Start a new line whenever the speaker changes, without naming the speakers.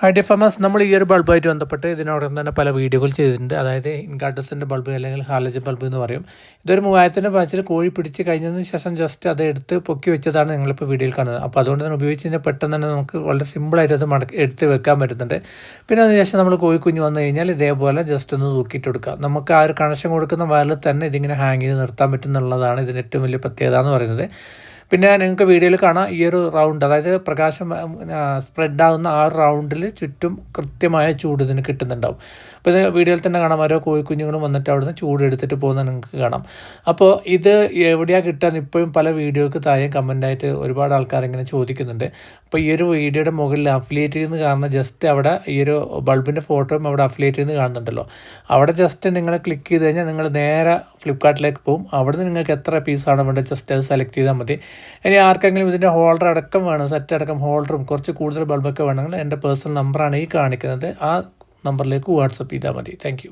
Hi ഡിഫമസ് നമ്മൾ ഈ ഒരു ബൾബുമായിട്ട് ബന്ധപ്പെട്ട് ഇതിനോടൊപ്പം തന്നെ പല വീഡിയോകൾ ചെയ്തിട്ടുണ്ട്. അതായത് ഇൻകാർഡസിന്റെ ബൾബ് അല്ലെങ്കിൽ ഹാലജൻ ബൾബ് എന്ന് പറയും. ഇതൊരു മൂവായിരത്തിന്റെ ബാച്ചിൽ കോഴി പിടിച്ച് കഴിഞ്ഞതിന് ശേഷം ജസ്റ്റ് അത് എടുത്ത് പൊക്കി വെച്ചതാണ് നിങ്ങളിപ്പോൾ വീഡിയോയിൽ കാണുന്നത്. അപ്പോൾ അതുകൊണ്ട് തന്നെ ഉപയോഗിച്ച് കഴിഞ്ഞാൽ പെട്ടെന്ന് തന്നെ നമുക്ക് വളരെ സിമ്പിളായിട്ട് അത് മടക്കി എടുത്ത് വെക്കാൻ പറ്റുന്നുണ്ട്. പിന്നെ അതിന് ശേഷം നമ്മൾ കോഴിക്കുഞ്ഞ് വന്നു കഴിഞ്ഞാൽ ഇതേപോലെ ജസ്റ്റ് ഒന്ന് തൂക്കിയിട്ട് കൊടുക്കുക. നമുക്ക് ആ ഒരു കണക്ഷൻ കൊടുക്കുന്ന വയറിൽ തന്നെ ഇതിങ്ങനെ ഹാങ് ചെയ്ത് നിർത്താൻ പറ്റും എന്നുള്ളതാണ് ഇതിന്റെ ഏറ്റവും വലിയ പ്രത്യേകത എന്ന് പറയുന്നത്. പിന്നെ നിങ്ങൾക്ക് വീഡിയോയിൽ കാണാം ഈ ഒരു റൗണ്ട് അതായത് പ്രകാശം സ്പ്രെഡ് ആകുന്ന ആ റൗണ്ടിൽ ചുറ്റും കൃത്യമായ ചൂട് ഇതിന് കിട്ടുന്നുണ്ടാവും. അപ്പോൾ ഇത് വീഡിയോയിൽ തന്നെ കാണാം. ഓരോ കോഴിക്കുഞ്ഞുങ്ങളും വന്നിട്ട് അവിടുന്ന് ചൂട് എടുത്തിട്ട് പോകുന്നത് നിങ്ങൾക്ക് കാണാം. അപ്പോൾ ഇത് എവിടെയാണ് കിട്ടാൻ ഇപ്പോഴും പല വീഡിയോക്ക് താഴെ കമന്റായിട്ട് ഒരുപാട് ആൾക്കാർ ഇങ്ങനെ ചോദിക്കുന്നുണ്ട്. അപ്പോൾ ഈ ഒരു വീഡിയോയുടെ മുകളിൽ അഫിലിയേറ്റ് ചെയ്യുന്ന കാരണം ജസ്റ്റ് അവിടെ ഈ ഒരു ബൾബിന്റെ ഫോട്ടോയും അവിടെ അഫിലിയേറ്റ് ചെയ്യുന്നത് കാണുന്നുണ്ടല്ലോ. അവിടെ ജസ്റ്റ് നിങ്ങൾ ക്ലിക്ക് ചെയ്ത് കഴിഞ്ഞാൽ നിങ്ങൾ നേരെ ഫ്ലിപ്കാർട്ടിലേക്ക് പോകും. അവിടെ നിന്ന് നിങ്ങൾക്ക് എത്ര പീസാണ് വേണ്ടത് ജസ്റ്റ് അത് സെലക്ട് ചെയ്താൽ മതി. ഇനി ആർക്കെങ്കിലും ഇതിന്റെ ഹോൾഡർ അടക്കം വേണം സെറ്റ് അടക്കം ഹോൾഡറും കുറച്ച് കൂടുതൽ ബൾബൊക്കെ വേണമെങ്കിൽ എന്റെ പേഴ്സണൽ നമ്പറാണ് ഈ കാണിക്കുന്നത്. ആ നമ്പറിലേക്ക് വാട്സപ്പ് ചെയ്താൽ മതി. താങ്ക്